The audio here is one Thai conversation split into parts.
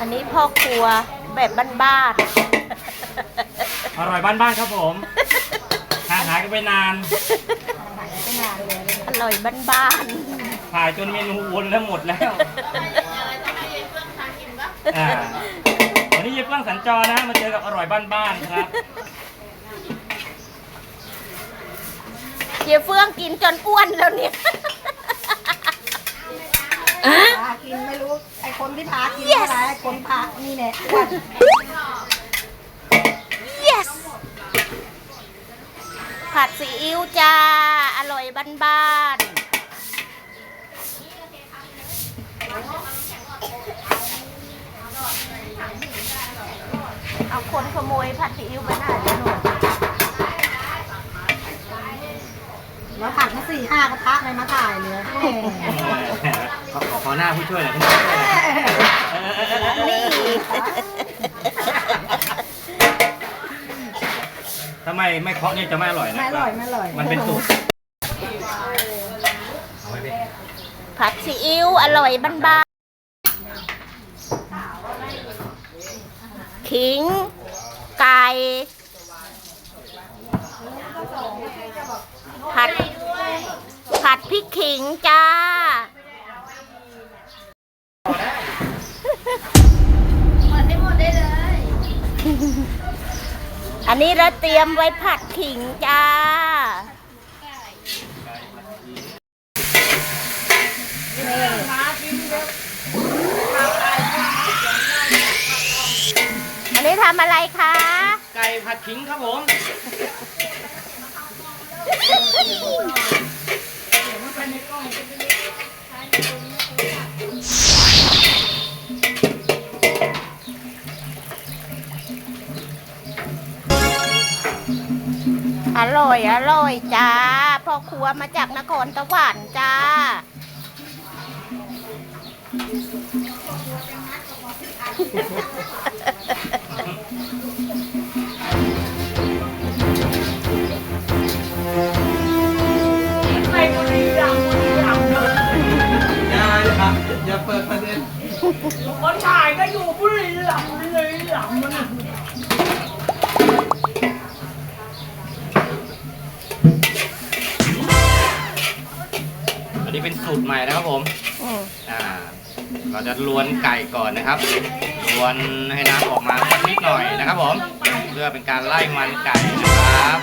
อันนี้พ่อครัวแบบบ้านอร่อยบ้านๆครับผมห่างหายกันไปนาน ๆ อร่อยบ้านถ่ายจนเมนูวนแล้วหมดแล้วอ่าวันนี้เย็บเฟื่องสัญจรนะ มาเจอกับอร่อยบ้านๆครับๆเจ๊เฟื่องกินจนอ้วนแล้วเนี่ย พากินไม่รู้ ไอ้ คนที่พากินเท่าไหร่ไอ้คนพานี่แหละอ้วน yes ผัดซีอิ๊วจ้า อร่อยบ้านๆเอาคนขโมยผัดซีอิ๊วไปไหนแล้วหนู แล้วผัดมาสี่ ห้ากระทะเลยมาถ่ายเลยขอขอขอหน้าผู้ช่วยหน่อยผู้ช่วยหน่อยเออเออเออเออนี่ถ้าไม่ไม่เคาะเนี่ยจะไม่อร่อยนะไม่อร่อยไม่อร่อยมันเป็นสูตรเอาไว้ดิผัดซีอิ๊วอร่อยบ้านๆขิง ไก่ ผัด ผัดพริกขิงจ้าอันนี้เราเตรียมไว้ผัดขิงจ้า อันนี้ทำอะไรคะ ไก่ผัดขิงครับผม อร่อยอร่อยจ้าพ่อครัวมาจากนครสวรรค์จ้า ใหม่นะครับผมอืมอ่า เราจะลวนไก่ก่อนนะครับลวนให้น้ำออกมาสักนิดหน่อยนะครับผมเพื่อเป็นการไล่มันไก่นะครับ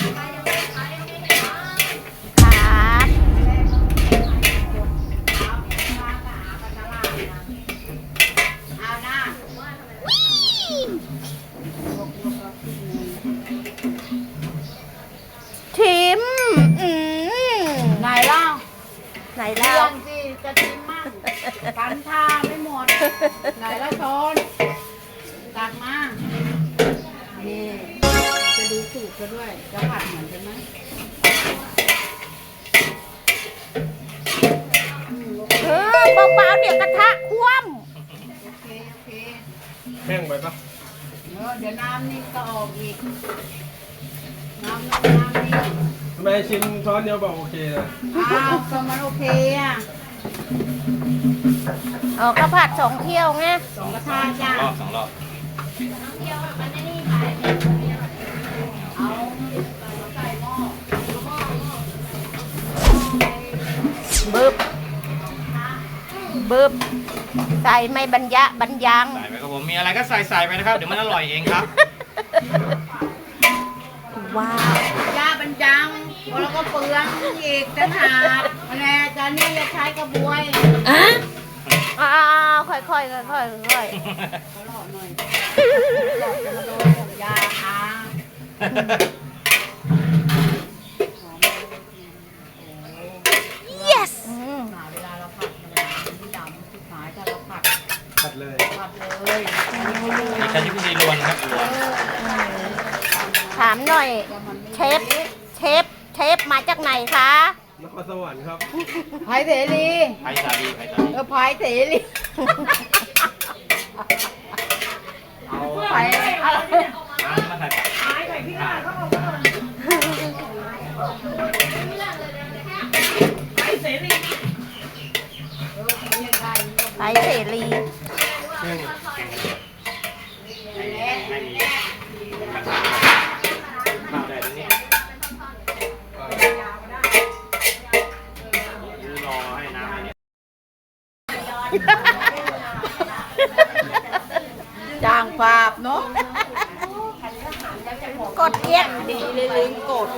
ครับชิ ไหนเรื่เล่าองสิจะชิมมั่งกันท่าไม่หมด ไหนแล้วช้อนตักมานี่จะดูสูตรกันด้วย จะผัดเหมือนกันไหมเออเบาๆเดี๋ยวกระทะคว่โอเค โอเค แห้งไปปะเออเดี๋ยวน้ำนี่ก็ออกอีก น้ำน้ำน้ำนี่ทำ ไมชิมช้อนเดียวบอกโอเคนะอ้าวก็มันโอเคอะำอ๋อข้าวผัดสองเที่ยวไงสองกระทะจ้ารอบสองรอบเอาใส่หม้อบึบบึบใส่ไม่บรรยะบรรยัง ใส่ไปครับผมมีอะไรก็ใส่ใส่ไปนะครับ เดี๋ยวมันอร่อยเองครับ ว้าว ย่าบรรยังแล้วก็เปลืองอีกต่างหากแน่จานนี้จะใช้กระบวยอะอ้าวค่อยๆค่อยๆค่อยๆค่อยขอหลอดหน่อยหลอดจะมาโดนผมยาอาๆ yes อืมหาเวลาเราผัดมันไม่ดำสุดท้ายถ้าเราผัดผัดเลยผัดเลยนี่ใช้ที่พิธีลวนครับลวนถามหน่อยแต่มันไม่เชฟเชฟเชฟมาจากไหนคะนครสวรรค์ครับไผ่เสรีไผ่สาลีไผ่สาลีเออไผ่เสรีเอาไผ่อะไรน้ำมาใส่ปากไปเสรี จ้างภาพเนาะกดเย็ดดีเลยลืมกด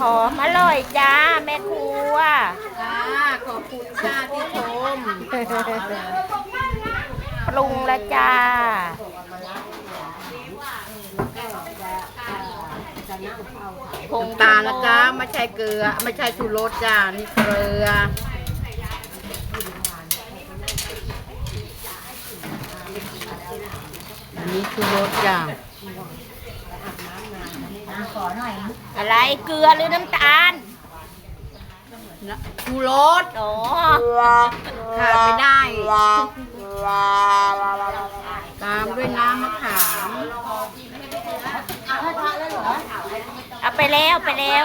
หอมอร่อยจ้า แม่ครัวค่ะขอบคุณค่ะที่ชมปรุงละจ้าผงตาละจ๊ะไม่ใช่เกลือ ไม่ใช่ชูรสจ้า นี่เกลือ นนี้ชูรสจ้าอะไรเกลือหรือน้ำตาลชูรสอ๋อขาดไม่ได้ ตามด้วยน้ำมะขามเอาไปแล้วไปแล้ว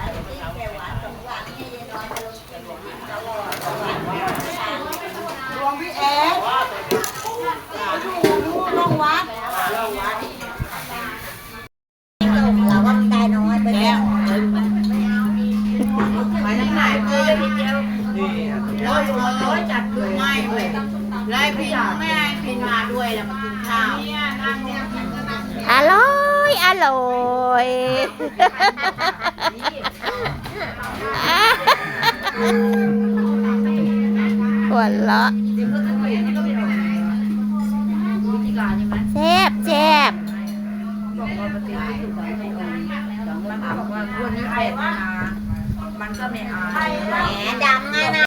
ราก็ได้น้อยไปแล้วไปทางไหนเกลือทีเดียวร้อยร้อยจัดคือไม่เลยไล่พินไม่ให้พินมาด้วยแล้วมากินข้าวอร่อยอร่อย หัวเราะแซ่บแซ่บบอกว่าวันนี้เป็ดมามันก็ไม่อายแหมดำไงนะ